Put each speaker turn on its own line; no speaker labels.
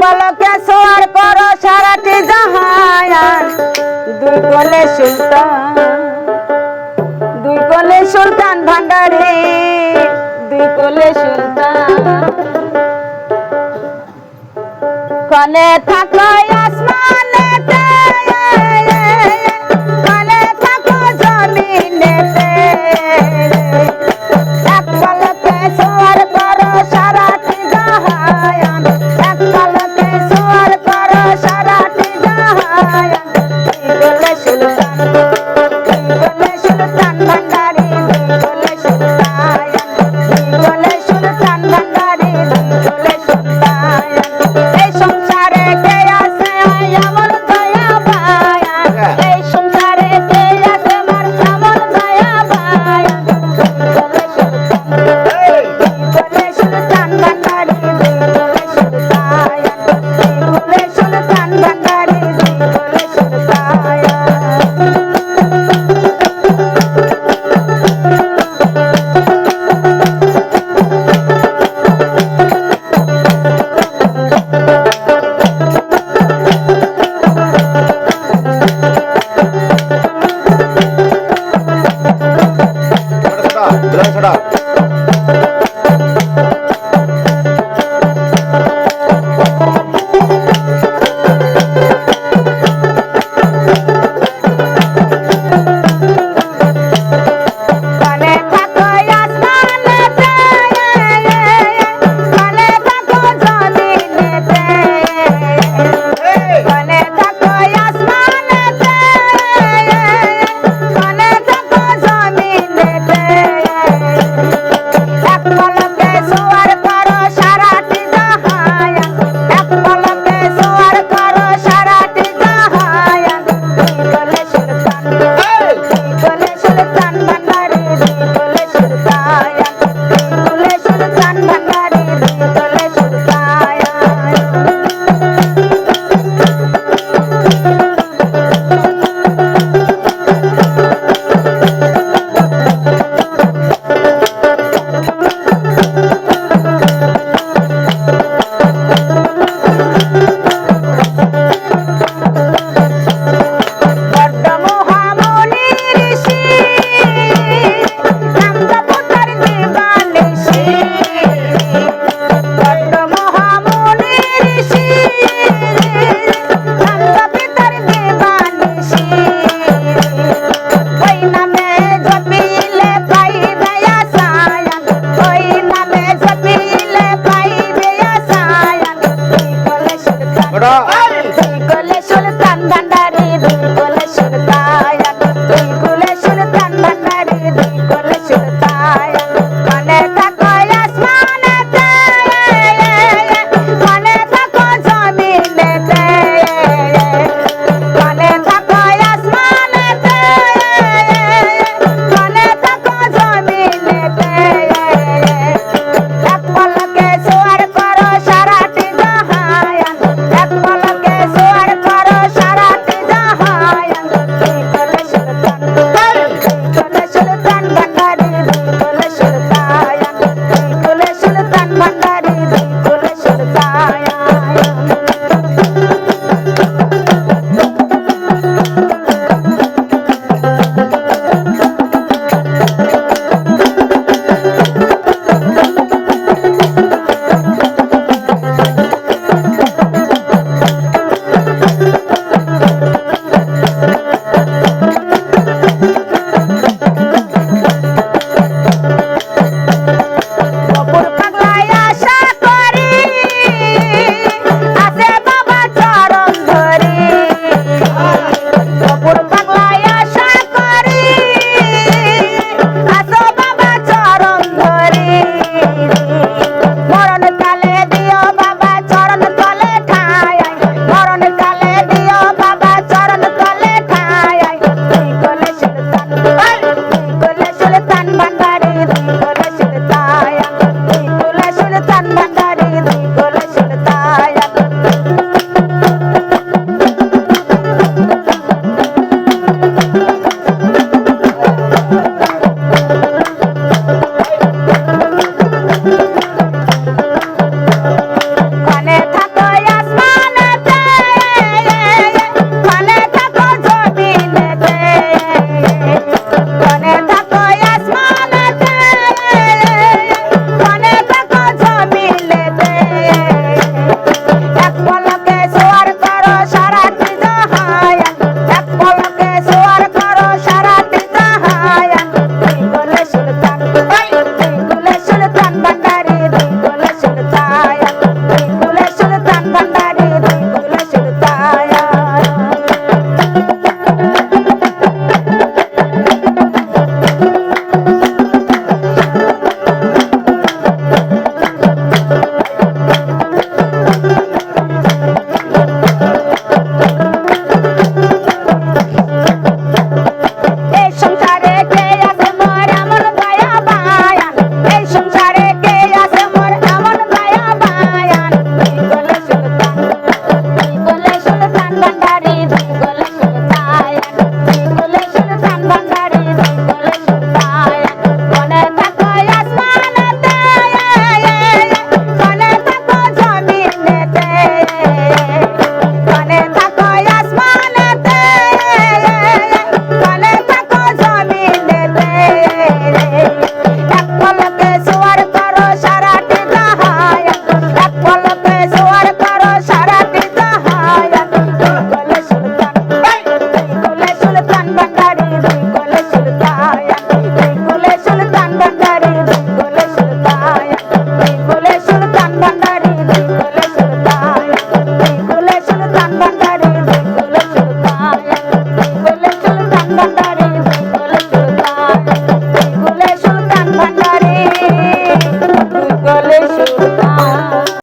পলকে সোয়ার করো সারাটি জাহায়ান দুই কোলে সুলতান, দুই কোলে সুলতান ভান্ডারে, দুই কোলে সুলতান। কনে থাকো আসমানে কনে থাকো জমিনেতে। Manda